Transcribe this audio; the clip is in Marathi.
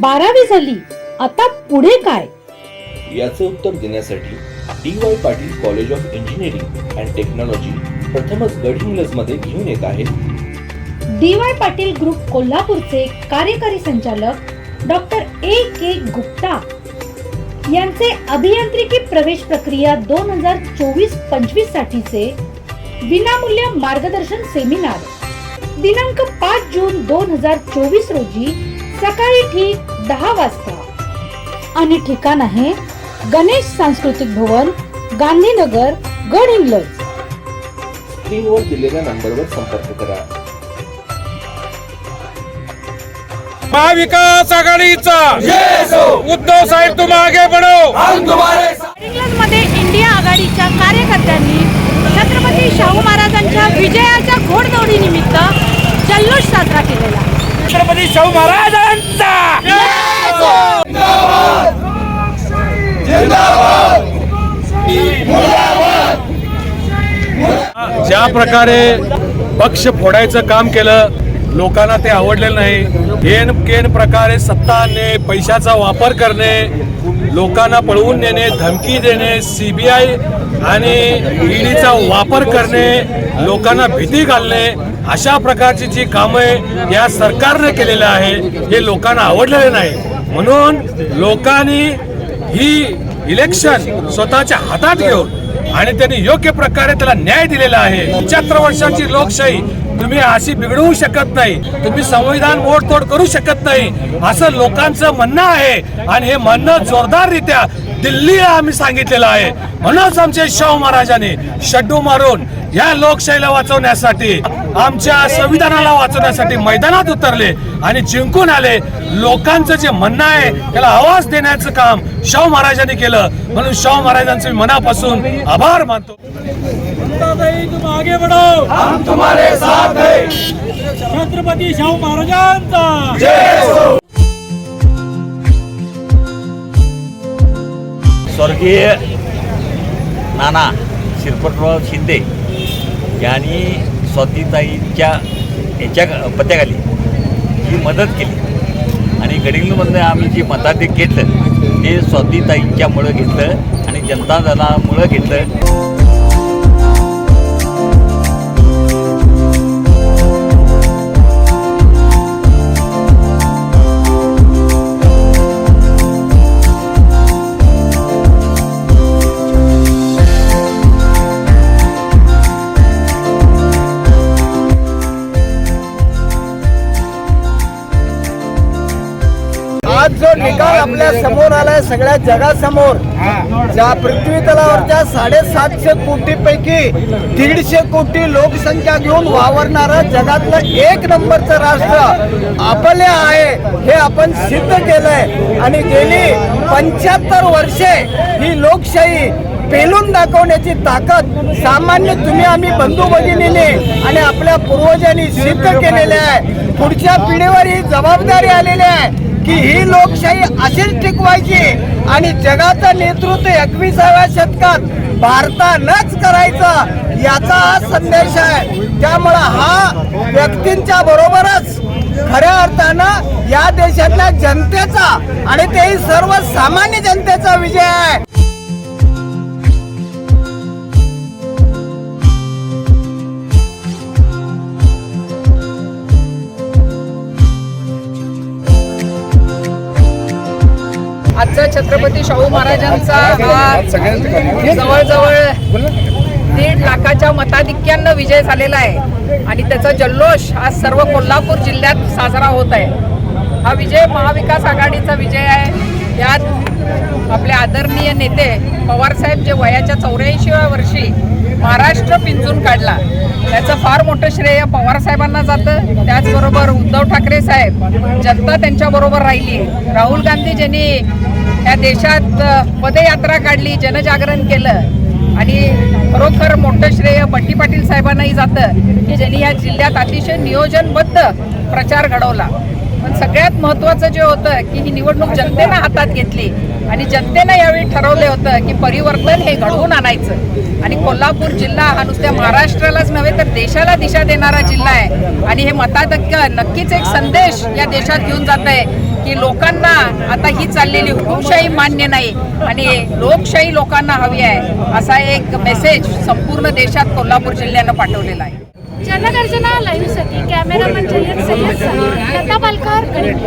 बारावी झाली. आता पुढे काय? याचे उत्तर देण्यासाठी D Y Patil college of engineering and technology प्रथमच गडहिंग्लजमध्ये घेऊन येत आहे डी वाय पाटील ग्रुप कोल्हापूरचे कार्यकारी संचालक डॉक्टर ए के गुप्ता यांचे अभियांत्रिकी प्रवेश प्रक्रिया दोन हजार चोवीस पंचवीस साठीचे विनामूल्य मार्गदर्शन सेमिनार दिनांक पाच जून दोन हजार चोवीस रोजी सकाळी ठीक दहा वाजता. आणि ठिकाण आहे गणेश सांस्कृतिक भवन गांधीनगर गडहिंग्लज स्क्रीनवर दिलेल्या नंबरवर संपर्क करा. महाविकास आघाडीचा. उद्धव साहेब तुम आगे बढ़ो मध्ये इंडिया आघाडीच्या कार्यकर्त्यांनी छत्रपती शाहू महाराजांच्या विजयाच्या केलेला छत्रपती शाहू महाराजांचा. ज्या प्रकारे पक्ष फोडायचं काम केलं लोकांना ते आवडलेलं नाही. एन केन प्रकारे सत्ता आणणे पैशाचा वापर करणे लोकांना पळवून नेणे धमकी देणे सीबीआय आणि ईडीचा वापर करणे लोकांना भीती घालणे अशा प्रकारची जी कामं या सरकारने केलेलं आहे हे लोकांना आवडलेलं नाही. म्हणून लोकांनी ही इलेक्शन स्वतःच्या हातात घेऊन आणि त्यांनी योग्य प्रकारे त्याला न्याय दिलेला आहे. पंच्याहत्तर वर्षाची लोकशाही तुम्ही अशी बिघडवू शकत नाही. तुम्ही संविधान मोडतोड करू शकत नाही. असं लोकांचं म्हणणं आहे. आणि हे म्हणणं जोरदाररित्या दिल्लीला आम्ही सांगितलेलं आहे. म्हणूनच आमचे शाहू महाराजांनी शड्डू मारून या लोकशाहीला वाचवण्यासाठी आमच्या संविधानाला वाचवण्यासाठी मैदानात उतरले आणि जिंकून आले. लोकांचं जे म्हणणं आहे त्याला आवाज देण्याचं काम शाहू महाराजांनी केलं. म्हणून शाहू महाराजांचे मी मनापासून आभार मानतो. तुम आगे बढ़ो हम तुम्हारे साथ हैं। छत्रपती शाहू महाराजांचा. स्वर्गीय नाना शिरपतराव शिंदे यांनी स्वातीताईंच्या याच्या पत्याखाली ही मदत केली. आणि गडिंगलमधनं आम्ही जे मताधिक घेतलं ते स्वातीताईंच्यामुळं घेतलं आणि जनता दलामुळं घेतलं. आज जो निकाल आपल्यासमोर आलाय सगळ्या जगासमोर ज्या पृथ्वी तलावरच्या साडेसातशे कोटी पैकी दीडशे कोटी लोकसंख्या घेऊन वावरणारं जगातलं एक नंबरचं राष्ट्र आपले आहे हे आपण सिद्ध केलंय. आणि गेली पंच्याहत्तर वर्षे ही लोकशाही पेलून दाखवण्याची ताकद सामान्य तुम्ही आम्ही बंधू भगिनीने आणि आपल्या पूर्वजांनी सिद्ध केलेले आहे. पुढच्या पिढीवर ही जबाबदारी आलेली आहे. की ही लोकशाही अशीच टिकवायची आणि जगाचं नेतृत्व एकविसाव्या शतकात भारतानंच करायचं याचा हा संदेश आहे. त्यामुळं हा व्यक्तींच्या बरोबरच खऱ्या अर्थानं या देशातल्या जनतेचा आणि तेही सर्वसामान्य जनतेचा विजय आहे. आजचा छत्रपती शाहू महाराजांचा हा जवळजवळ दीड लाखाच्या मताधिक्यानं विजय झालेला आहे. आणि त्याचा जल्लोष आज सर्व कोल्हापूर जिल्ह्यात साजरा होत आहे. हा विजय महाविकास आघाडीचा विजय आहे. यात आपले आदरणीय नेते पवारसाहेब जे वयाच्या चौऱ्याऐंशीव्या वर्षी महाराष्ट्र पिंजून काढला. त्याचं फार मोठं श्रेय पवारसाहेबांना जातं. त्याचबरोबर उद्धव ठाकरे साहेब जनता त्यांच्याबरोबर राहिली. राहुल गांधी ज्यांनी या देशात पदयात्रा काढली जनजागरण केलं आणि खरोखर मोठं श्रेय बंटी पाटील साहेबांनाही जातं की ज्यांनी या जिल्ह्यात अतिशय नियोजनबद्ध प्रचार घडवला. पण सगळ्यात महत्त्वाचं जे होतं की ही निवडणूक जनतेनं हातात घेतली आणि जनतेनं यावेळी ठरवलं होतं की परिवर्तन हे घडवून आणायचं. आणि कोल्हापूर जिल्हा हा नुसत्या महाराष्ट्रालाच नव्हे तर देशाला दिशा देणारा जिल्हा आहे. आणि हे मताधिक्य नक्कीच एक संदेश या देशात घेऊन जात आहे की लोकांना आता ही चाललेली हुकुमशाही मान्य नाही आणि लोकशाही लोकांना हवी आहे असा एक मेसेज संपूर्ण देशात कोल्हापूर जिल्ह्यानं पाठवलेला आहे. जनगर्जना लाईव्हसाठी कॅमेरामन जयंत सय्यद सह लता पालकर गणित